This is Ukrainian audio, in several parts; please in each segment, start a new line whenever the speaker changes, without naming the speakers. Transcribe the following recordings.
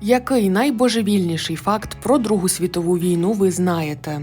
Який найбожевільніший факт про Другу світову війну ви знаєте?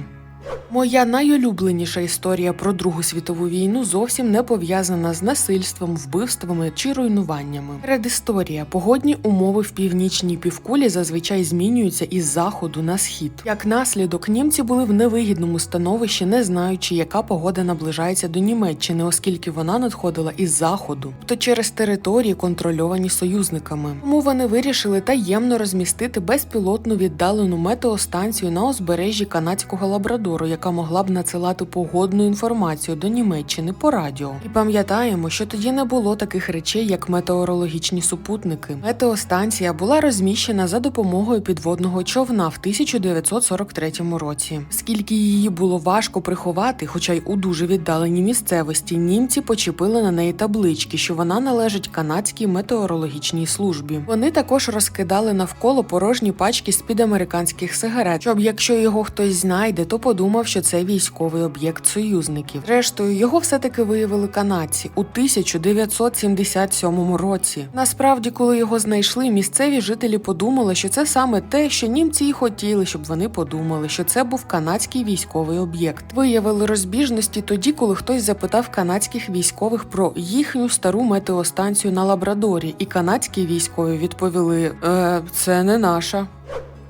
Моя найулюбленіша історія про Другу світову війну зовсім не пов'язана з насильством, вбивствами чи руйнуваннями. Предісторія погодні умови в північній півкулі зазвичай змінюються із заходу на схід. Як наслідок, німці були в невигідному становищі, не знаючи, яка погода наближається до Німеччини, оскільки вона надходила із заходу, тобто через території, контрольовані союзниками. Тому вони вирішили таємно розмістити безпілотну віддалену метеостанцію на узбережжі канадського лабрадору, яка могла б надсилати погодну інформацію до Німеччини по радіо. І пам'ятаємо, що тоді не було таких речей, як метеорологічні супутники. Метеостанція була розміщена за допомогою підводного човна в 1943 році. Скільки її було важко приховати, хоча й у дуже віддаленій місцевості, німці почепили на неї таблички, що вона належить канадській метеорологічній службі. Вони також розкидали навколо порожні пачки з під американських сигарет, щоб якщо його хтось знайде, то подумав, що це військовий об'єкт союзників. Зрештою, його все-таки виявили канадці у 1977 році. Насправді, коли його знайшли, місцеві жителі подумали, що це саме те, що німці й хотіли, щоб вони подумали, що це був канадський військовий об'єкт. Виявили розбіжності тоді, коли хтось запитав канадських військових про їхню стару метеостанцію на Лабрадорі, і канадські військові відповіли: е, це не наша.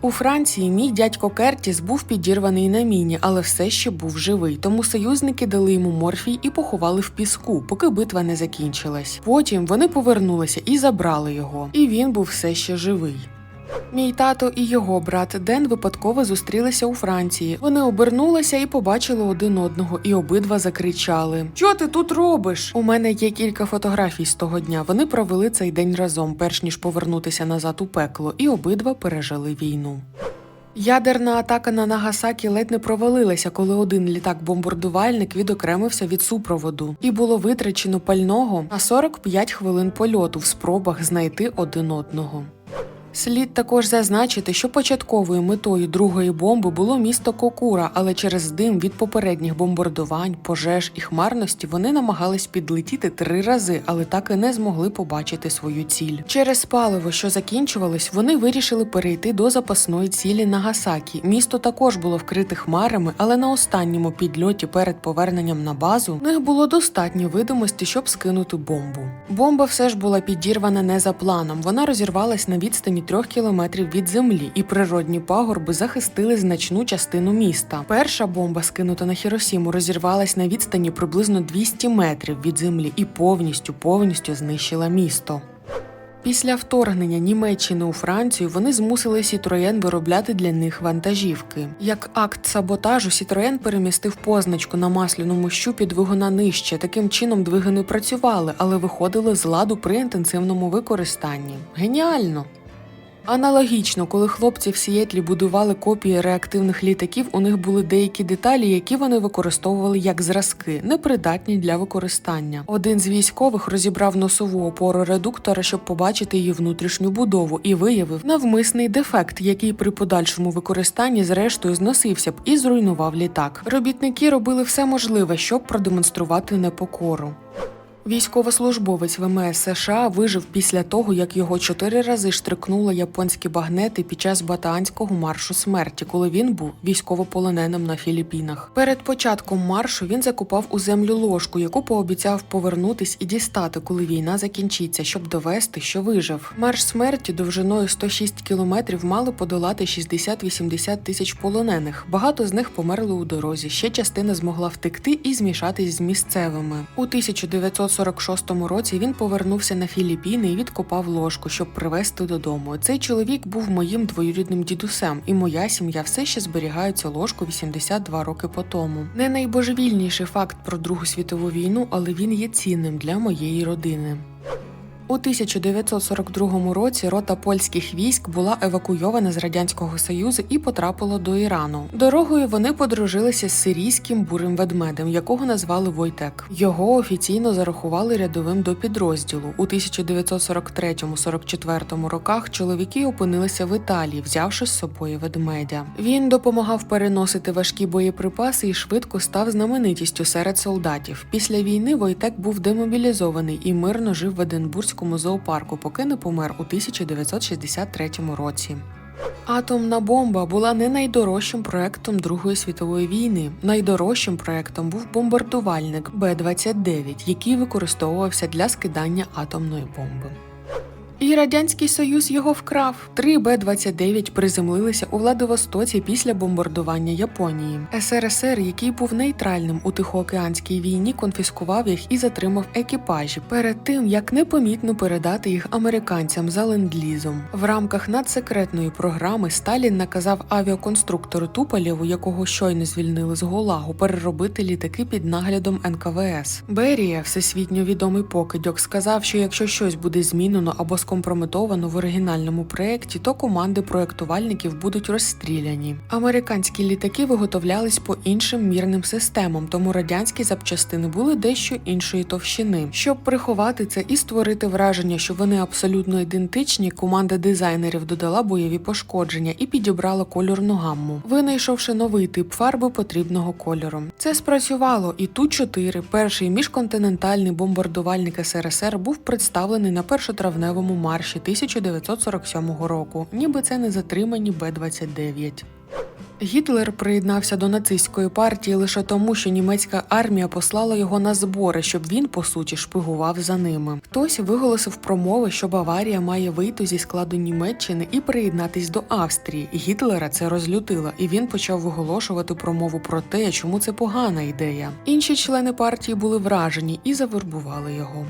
У Франції мій дядько Кертіс був підірваний на міні, але все ще був живий. Тому союзники дали йому морфій і поховали в піску, поки битва не закінчилась. Потім вони повернулися і забрали його, і він був все ще живий. Мій тато і його брат Ден випадково зустрілися у Франції. Вони обернулися і побачили один одного, і обидва закричали: Що ти тут робиш? У мене є кілька фотографій з того дня. Вони провели цей день разом, перш ніж повернутися назад у пекло, і обидва пережили війну. Ядерна атака на Нагасакі ледь не провалилася, коли один літак-бомбардувальник відокремився від супроводу, і було витрачено пального на 45 хвилин польоту в спробах знайти один одного. Слід також зазначити, що початковою метою другої бомби було місто Кокура, але через дим від попередніх бомбардувань, пожеж і хмарності вони намагались підлетіти три рази, але так і не змогли побачити свою ціль. Через паливо, що закінчувалось, вони вирішили перейти до запасної цілі Нагасакі. Місто також було вкрите хмарами, але на останньому підльоті перед поверненням на базу в них було достатньо видимості, щоб скинути бомбу. Бомба все ж була підірвана не за планом. Вона розірвалась на відстані трьох кілометрів від землі, і природні пагорби захистили значну частину міста. Перша бомба, скинута на Хіросіму, розірвалась на відстані приблизно 200 метрів від землі і повністю повністю знищила місто. Після вторгнення Німеччини у Францію вони змусили Сітроєн виробляти для них вантажівки. Як акт саботажу, Сітроєн перемістив позначку на масляному щупі двигуна нижче. Таким чином двигуни працювали, але виходили з ладу при інтенсивному використанні. Геніально! Аналогічно, коли хлопці в Сієтлі будували копії реактивних літаків, у них були деякі деталі, які вони використовували як зразки, непридатні для використання. Один з військових розібрав носову опору редуктора, щоб побачити її внутрішню будову, і виявив навмисний дефект, який при подальшому використанні зрештою зносився б і зруйнував літак. Робітники робили все можливе, щоб продемонструвати непокору. Військовослужбовець ВМС США вижив після того, як його чотири рази штрикнули японські багнети під час батаанського маршу смерті, коли він був військовополоненим на Філіппінах. Перед початком маршу він закупав у землю ложку, яку пообіцяв повернутись і дістати, коли війна закінчиться, щоб довести, що вижив. Марш смерті довжиною 106 кілометрів мали подолати 60-80 тисяч полонених. Багато з них померли у дорозі. Ще частина змогла втекти і змішатись з місцевими. У 1900 1946 році він повернувся на Філіппіни і відкопав ложку, щоб привезти додому. Цей чоловік був моїм двоюрідним дідусем, і моя сім'я все ще зберігає цю ложку 82 роки по тому. Не найбожевільніший факт про Другу світову війну, але він є цінним для моєї родини. У 1942 році рота польських військ була евакуйована з радянського союзу і потрапила до Ірану. Дорогою вони подружилися з сирійським бурим ведмедем, якого назвали Войтек. Його офіційно зарахували рядовим до підрозділу. У 1943-44 роках чоловіки опинилися в Італії, взявши з собою ведмедя. Він допомагав переносити важкі боєприпаси і швидко став знаменитістю серед солдатів. Після війни Войтек був демобілізований і мирно жив в Единбурзькому Львівському зоопарку, поки не помер у 1963 році. Атомна бомба була не найдорожчим проектом Другої світової війни. Найдорожчим проектом був бомбардувальник Б-29, який використовувався для скидання атомної бомби. І радянський союз його вкрав. Три Б-29 приземлилися у Владивостоці після бомбардування Японії. СРСР, який був нейтральним у Тихоокеанській війні, конфіскував їх і затримав екіпажі перед тим, як непомітно передати їх американцям за ленд-лізом. В рамках надсекретної програми Сталін наказав авіаконструктору Туполєву, якого щойно звільнили з Голагу, переробити літаки під наглядом НКВС. Берія, всесвітньо відомий покидьок, сказав, що якщо щось буде змінено або скомпрометовано в оригінальному проєкті, то команди проєктувальників будуть розстріляні. Американські літаки виготовлялись по іншим мірним системам, тому радянські запчастини були дещо іншої товщини. Щоб приховати це і створити враження, що вони абсолютно ідентичні, команда дизайнерів додала бойові пошкодження і підібрала кольорну гамму, винайшовши новий тип фарби потрібного кольору. Це спрацювало, і Ту-4, перший міжконтинентальний бомбардувальник СРСР, був представлений на першотравневому марші 1947 року, ніби це не затримані Б-29. Гітлер приєднався до нацистської партії лише тому, що німецька армія послала його на збори, щоб він, по суті, шпигував за ними. Хтось виголосив промови, що Баварія має вийти зі складу Німеччини і приєднатись до Австрії. Гітлера це розлютило, і він почав виголошувати промову про те, чому це погана ідея. Інші члени партії були вражені і завербували його.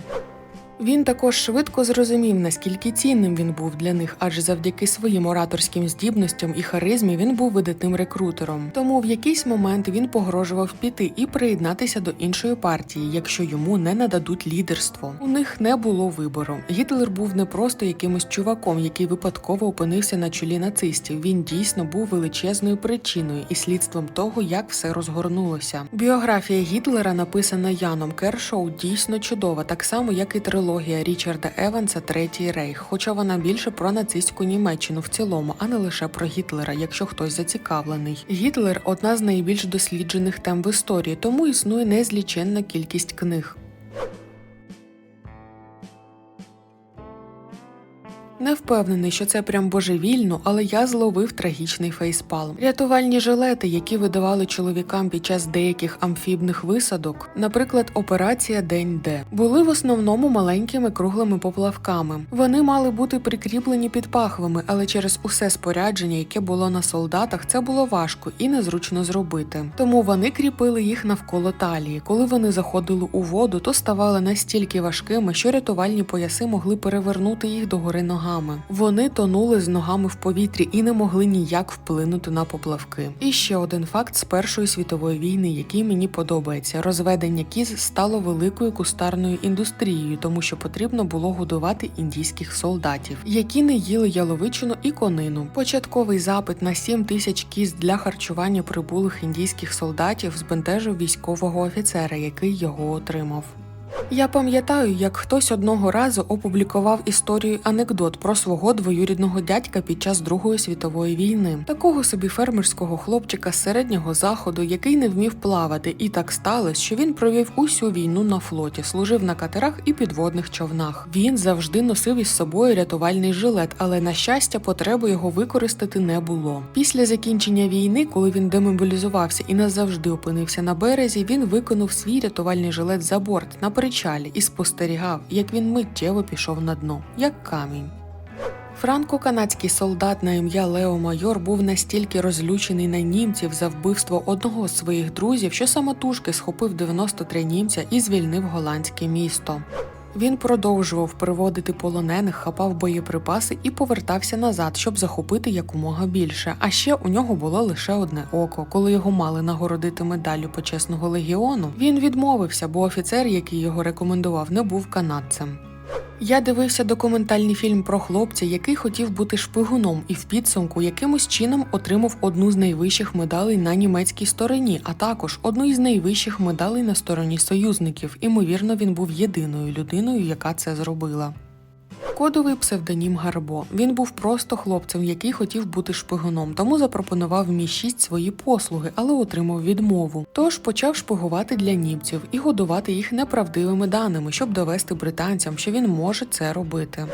Він також швидко зрозумів, наскільки цінним він був для них, адже завдяки своїм ораторським здібностям і харизмі він був видатним рекрутером. Тому в якийсь момент він погрожував піти і приєднатися до іншої партії, якщо йому не нададуть лідерство. У них не було вибору. Гітлер був не просто якимось чуваком, який випадково опинився на чолі нацистів. Він дійсно був величезною причиною і слідством того, як все розгорнулося. Біографія Гітлера, написана Яном Кершоу, дійсно чудова, так само як і трилогія Річарда Еванса Третій рейх, хоча вона більше про нацистську Німеччину в цілому, а не лише про Гітлера, якщо хтось зацікавлений. Гітлер одна з найбільш досліджених тем в історії, тому існує незліченна кількість книг. Не впевнений, що це прям божевільно, але я зловив трагічний фейспалм. Рятувальні жилети, які видавали чоловікам під час деяких амфібних висадок, наприклад, операція День Д, були в основному маленькими круглими поплавками. Вони мали бути прикріплені під пахвами, але через усе спорядження, яке було на солдатах, це було важко і незручно зробити. Тому вони кріпили їх навколо талії. Коли вони заходили у воду, то ставали настільки важкими, що рятувальні пояси могли перевернути їх догори ногами. Вони тонули з ногами в повітрі і не могли ніяк вплинути на поплавки. І ще один факт з Першої світової війни, який мені подобається: розведення кіз стало великою кустарною індустрією, тому що потрібно було годувати індійських солдатів, які не їли яловичину і конину. Початковий запит на 7 тисяч кіз для харчування прибулих індійських солдатів збентежив військового офіцера, який його отримав. Я пам'ятаю, як хтось одного разу опублікував історію анекдот про свого двоюрідного дядька під час Другої світової війни, такого собі фермерського хлопчика з середнього заходу, який не вмів плавати, і так сталося, що він провів усю війну на флоті, служив на катерах і підводних човнах. Він завжди носив із собою рятувальний жилет, але на щастя, потреби його використати не було. Після закінчення війни, коли він демобілізувався і назавжди опинився на березі, він виконав свій рятувальний жилет за борт на причалі і спостерігав, як він миттєво пішов на дно, як камінь. Франко-канадський солдат на ім'я Лео Майор був настільки розлючений на німців за вбивство одного з своїх друзів, що самотужки схопив 93 німця і звільнив голландське місто. Він продовжував приводити полонених, хапав боєприпаси і повертався назад, щоб захопити якомога більше. А ще у нього було лише одне око. Коли його мали нагородити медаллю почесного легіону, він відмовився, бо офіцер, який його рекомендував, не був канадцем. Я дивився документальний фільм про хлопця, який хотів бути шпигуном, і в підсумку якимось чином отримав одну з найвищих медалей на німецькій стороні, а також одну із найвищих медалей на стороні союзників. Імовірно, він був єдиною людиною, яка це зробила. Кодовий псевдонім Гарбо. Він був просто хлопцем, який хотів бути шпигуном, тому запропонував мі 6 свої послуги, але отримав відмову. Тож почав шпигувати для німців і годувати їх неправдивими даними, щоб довести британцям, що він може це робити.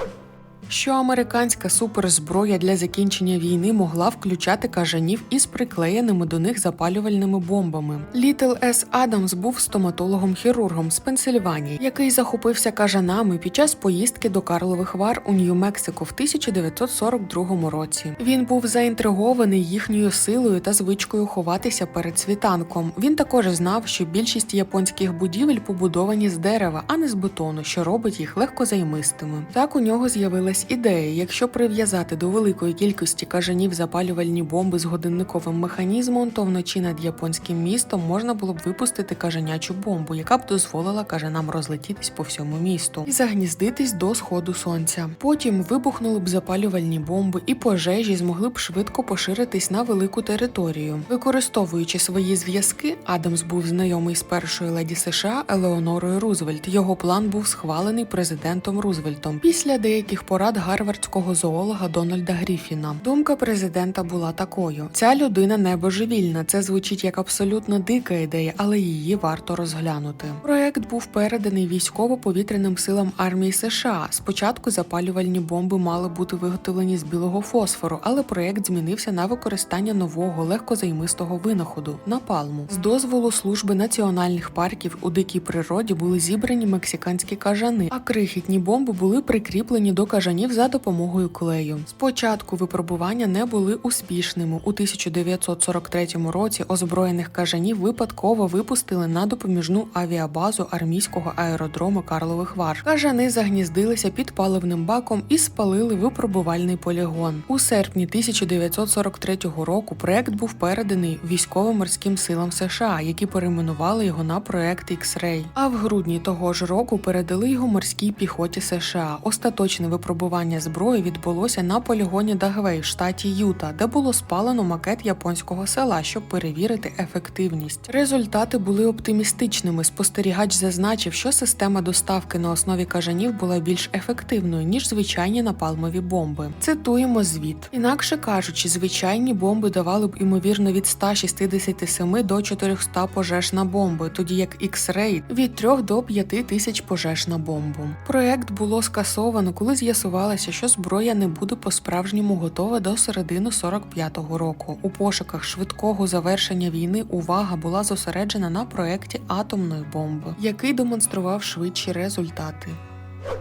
Що американська суперзброя для закінчення війни могла включати кажанів із приклеєними до них запалювальними бомбами. Літл С. Адамс був стоматологом-хірургом з Пенсильванії, який захопився кажанами під час поїздки до Карлових Вар у Нью-Мексико в 1942 році. Він був заінтригований їхньою силою та звичкою ховатися перед світанком. Він також знав, що більшість японських будівель побудовані з дерева, а не з бетону, що робить їх легкозаймистими. Так у нього з'явилась ідея, якщо прив'язати до великої кількості кажанів запалювальні бомби з годинниковим механізмом, то вночі над японським містом можна було б випустити кажанячу бомбу, яка б дозволила кажанам розлетітись по всьому місту і загніздитись до сходу сонця. Потім вибухнули б запалювальні бомби, і пожежі змогли б швидко поширитись на велику територію. Використовуючи свої зв'язки, Адамс був знайомий з першою леді США Елеонорою Рузвельт. Його план був схвалений президентом Рузвельтом. Після деяких порад гарвардського зоолога Дональда Гріфіна. Думка президента була такою: ця людина не божевільна. Це звучить як абсолютно дика ідея, але її варто розглянути. Проект був переданий військово-повітряним силам армії США. Спочатку запалювальні бомби мали бути виготовлені з білого фосфору, але проект змінився на використання нового легкозаймистого винаходу напалму. З дозволу служби національних парків у дикій природі були зібрані мексиканські кажани, а крихітні бомби були прикріплені до кажанів за допомогою клею. Спочатку випробування не були успішними. У 1943 році озброєних кажанів випадково випустили на допоміжну авіабазу армійського аеродрому Карлових Вар. Кажани загніздилися під паливним баком і спалили випробувальний полігон. У серпні 1943 року проект був переданий військово-морським силам США, які перейменували його на проект X-Ray. А в грудні того ж року передали його морській піхоті США. Остаточне випробування зброї відбулося на полігоні Дагвей штаті Юта, де було спалено макет японського села, щоб перевірити ефективність. Результати були оптимістичними. Спостерігач зазначив, що система доставки на основі кажанів була більш ефективною ніж звичайні напалмові бомби. Цитуємо звіт. Інакше кажучи, звичайні бомби давали б імовірно від 167 до 400 пожеж на бомби, тоді як X-Ray від 3 до 5 тисяч пожеж на бомбу. Проект було скасовано, коли з'ясувалося, що зброя не буде по-справжньому готова до середини 45-го року. У пошуках швидкого завершення війни увага була зосереджена на проекті атомної бомби, який демонстрував швидші результати.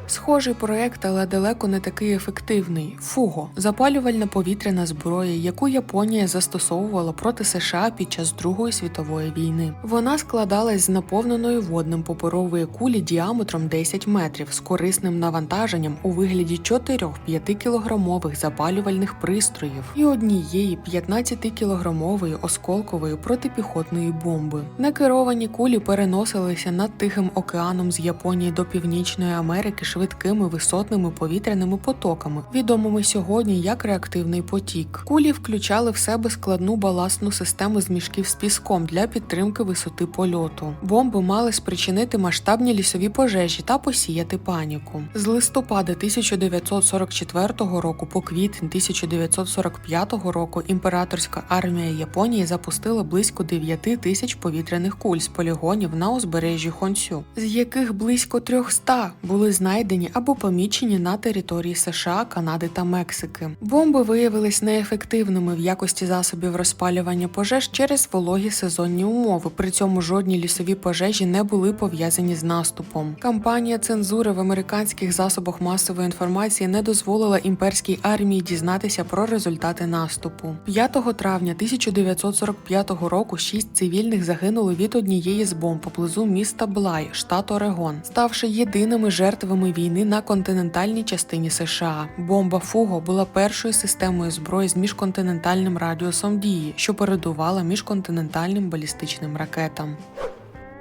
Схожий проект, але далеко не такий ефективний. Фуго запалювальна повітряна зброя, яку Японія застосовувала проти США під час Другої світової війни. Вона складалась з наповненої водним паперової кулі діаметром 10 метрів з корисним навантаженням у вигляді 4-5 кілограмових запалювальних пристроїв і однієї 15-кілограмової осколкової протипіхотної бомби. Некеровані кулі переносилися над Тихим океаном з Японії до Північної Америки швидкими висотними повітряними потоками, відомими сьогодні як реактивний потік. Кулі включали в себе складну баластну систему з мішків з піском для підтримки висоти польоту. Бомби мали спричинити масштабні лісові пожежі та посіяти паніку. З листопада 1944 року по квітень 1945 року імператорська армія Японії запустила близько 9 тисяч повітряних куль з полігонів на узбережжі Хонсю, з яких близько 300 були знайдені або помічені на території США, Канади та Мексики. Бомби виявились неефективними в якості засобів розпалювання пожеж через вологі сезонні умови. При цьому жодні лісові пожежі не були пов'язані з наступом. Кампанія цензури в американських засобах масової інформації не дозволила імперській армії дізнатися про результати наступу. 5 травня 1945 року шість цивільних загинули від однієї з бомб поблизу міста Блай, штат Орегон, ставши єдиними жертвами війни на континентальній частині США. Бомба Фуго була першою системою зброї з міжконтинентальним радіусом дії, що передувала міжконтинентальним балістичним ракетам.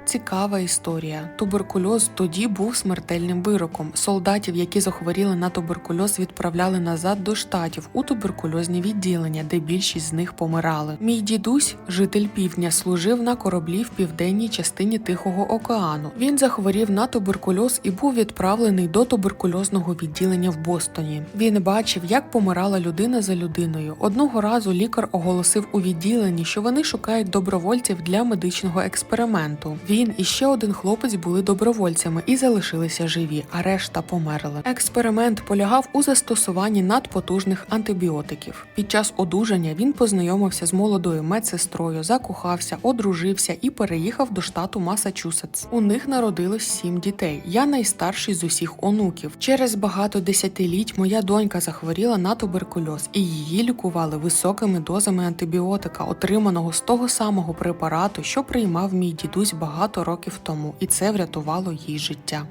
Цікава історія. Туберкульоз тоді був смертельним вироком. Солдатів, які захворіли на туберкульоз, відправляли назад до штатів у туберкульозні відділення, де більшість з них помирали. Мій дідусь, житель півдня, служив на кораблі в південній частині Тихого океану. Він захворів на туберкульоз і був відправлений до туберкульозного відділення в Бостоні. Він бачив, як помирала людина за людиною. Одного разу лікар оголосив у відділенні, що вони шукають добровольців для медичного експерименту. Він і ще один хлопець були добровольцями і залишилися живі, а решта померли. Експеримент полягав у застосуванні надпотужних антибіотиків. Під час одужання він познайомився з молодою медсестрою, закохався, одружився і переїхав до штату Масачусетс. У них народилось сім дітей. Я найстарший з усіх онуків. Через багато десятиліть моя донька захворіла на туберкульоз, і її лікували високими дозами антибіотика, отриманого з того самого препарату, що приймав мій дідусь багато років тому, і це врятувало їй життя.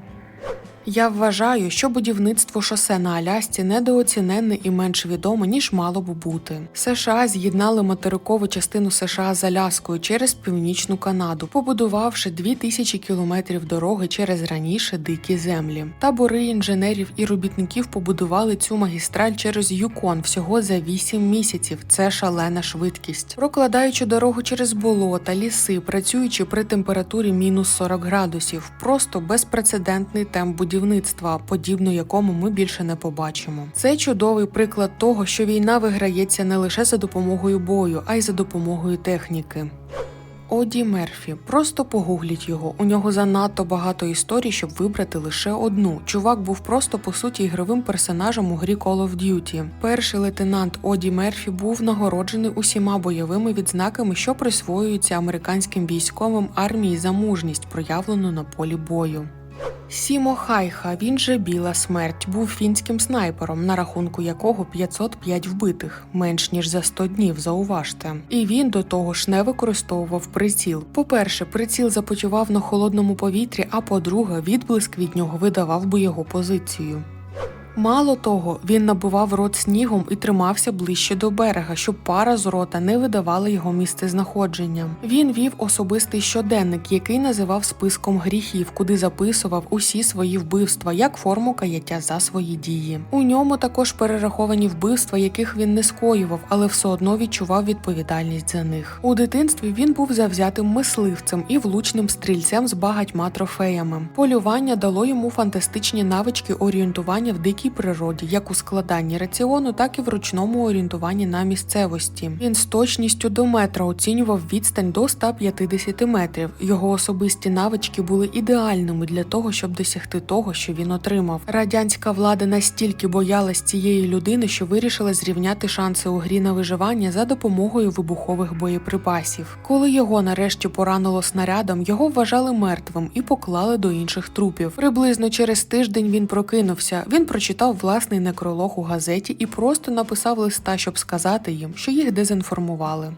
Я вважаю, що будівництво шосе на Алясці недооціненне і менш відоме, ніж мало б бути. США з'єднали материкову частину США з Аляскою через північну Канаду, побудувавши 2000 кілометрів дороги через раніше дикі землі. Табори інженерів і робітників побудували цю магістраль через Юкон всього за 8 місяців. Це шалена швидкість. Прокладаючи дорогу через болота, ліси, працюючи при температурі мінус 40 градусів, просто безпрецедентний темп будівництва, подібно якому ми більше не побачимо. Це чудовий приклад того, що війна виграється не лише за допомогою бою, а й за допомогою техніки. Оді Мерфі. Просто погугліть його. У нього занадто багато історій, щоб вибрати лише одну. Чувак був просто по суті ігровим персонажем у грі Call of Duty. Перший лейтенант Оді Мерфі був нагороджений усіма бойовими відзнаками, що присвоюються американським військовим армії за мужність, проявлену на полі бою. Сімо Хайха, він же Біла Смерть, був фінським снайпером, на рахунку якого 505 вбитих, менш ніж за 100 днів, зауважте. І він до того ж не використовував приціл. По-перше, приціл започивав на холодному повітрі, а по-друге, відблиск від нього видавав би його позицію. Мало того, він набивав рот снігом і тримався ближче до берега, щоб пара з рота не видавала його місце знаходження. Він вів особистий щоденник, який називав списком гріхів, куди записував усі свої вбивства як форму каяття за свої дії. У ньому також перераховані вбивства, яких він не скоював, але все одно відчував відповідальність за них. У дитинстві він був завзятим мисливцем і влучним стрільцем з багатьма трофеями. Полювання дало йому фантастичні навички орієнтування в дикій природі, як у складанні раціону, так і в ручному орієнтуванні на місцевості. Він з точністю до метра оцінював відстань до 150 метрів. Його особисті навички були ідеальними для того, щоб досягти того, що він отримав. Радянська влада настільки боялась цієї людини, що вирішила зрівняти шанси у грі на виживання за допомогою вибухових боєприпасів. Коли його нарешті поранило снарядом, його вважали мертвим і поклали до інших трупів. Приблизно через тиждень він прокинувся. Він прочитав власний некролог у газеті і просто написав листа, щоб сказати їм, що їх дезінформували.